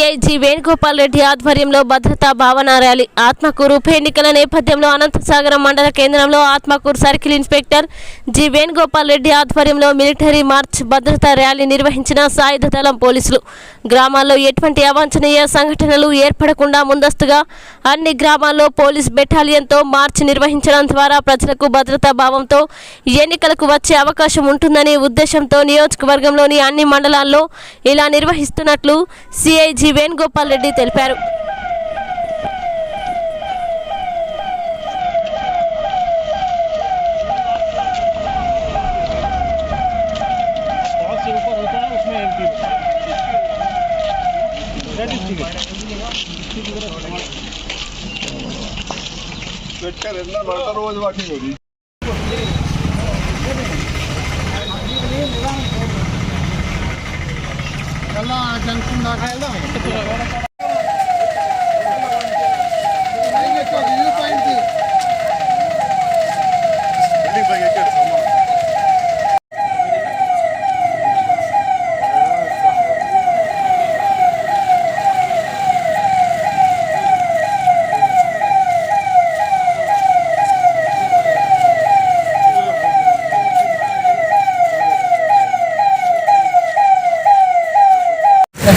CIG Venugopal Reddy ఆధ్వర్యంలో భద్రతా భావన ర్యాలీ. ఆత్మకూరు ఉప ఎన్నికల నేపథ్యంలో అనంతసాగరం మండల కేంద్రంలో Atmakur circle inspector G Venugopal Reddy ఆధ్వర్యంలో మిలిటరీ మార్చ్ భద్రతా ర్యాలీ నిర్వహించిన సాయుధ దళం పోలీసులు. గ్రామాల్లో ఎటువంటి అవాంఛనీయ సంఘటనలు ఏర్పడకుండా ముందస్తుగా అన్ని గ్రామాల్లో పోలీస్ బెటాలియన్తో మార్చ్ నిర్వహించడం ద్వారా ప్రజలకు భద్రతా భావంతో ఎన్నికలకు వచ్చే అవకాశం ఉంటుందనే ఉద్దేశంతో నియోజకవర్గంలోని అన్ని మండలాల్లో ఇలా నిర్వహిస్తున్నట్లు సిఐజి వేణుగోపాల్ రెడ్డి తెలిపారు बहुत से ऊपर 啊，将空调开大一。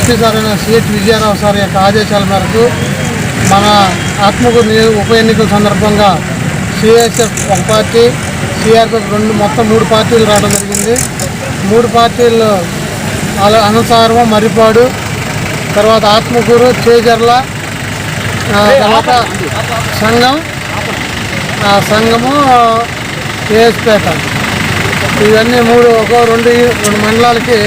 ఎస్పీ సార్ అయిన సిహెచ్ విజయారావు సార్ యొక్క ఆదేశాల మేరకు మన ఆత్మకూరు ఉప ఎన్నికల సందర్భంగా సిఎస్ఎఫ్ ఒక పార్టీ సిఆర్ఎఫ్ రెండు మొత్తం మూడు పార్టీలు రావడం జరిగింది. మూడు పార్టీలు అల అనంతసాగరం మర్రిపాడు తర్వాత ఆత్మకూరు చేజర్ల తర్వాత సంఘం సంఘము ఏఎస్పేట. ఇవన్నీ మూడు ఒక రెండు రెండు మండలాలకి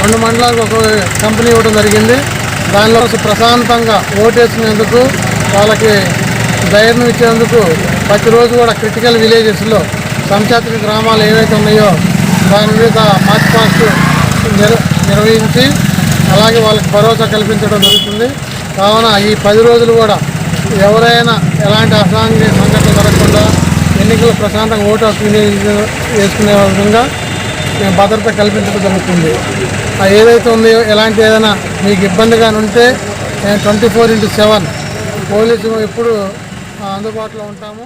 రెండు మండలాలకు ఒక కంపెనీ ఇవ్వడం జరిగింది. దానిలో ప్రశాంతంగా ఓటేసినందుకు వాళ్ళకి ధైర్యం ఇచ్చేందుకు ప్రతిరోజు కూడా క్రిటికల్ విలేజెస్లో సంచాతిక గ్రామాలు ఏవైతే ఉన్నాయో దాని మీద మార్చ్ పాస్ట్ నిర్వహించి అలాగే వాళ్ళకి భరోసా కల్పించడం జరుగుతుంది. కావున ఈ పది రోజులు కూడా ఎవరైనా ఎలాంటి అసాంఘిక సంఘటన జరగకుండా ఎన్నికలు ప్రశాంతంగా ఓటు హక్కు వినియోగ వేసుకునే విధంగా మేము భద్రత కల్పించడం జరుగుతుంది. ఏదైతే ఉందో ఎలాంటి ఏదైనా మీకు ఇబ్బందిగా ఉంటే మేము twenty four into seven police ఎప్పుడు అందుబాటులో ఉంటాము.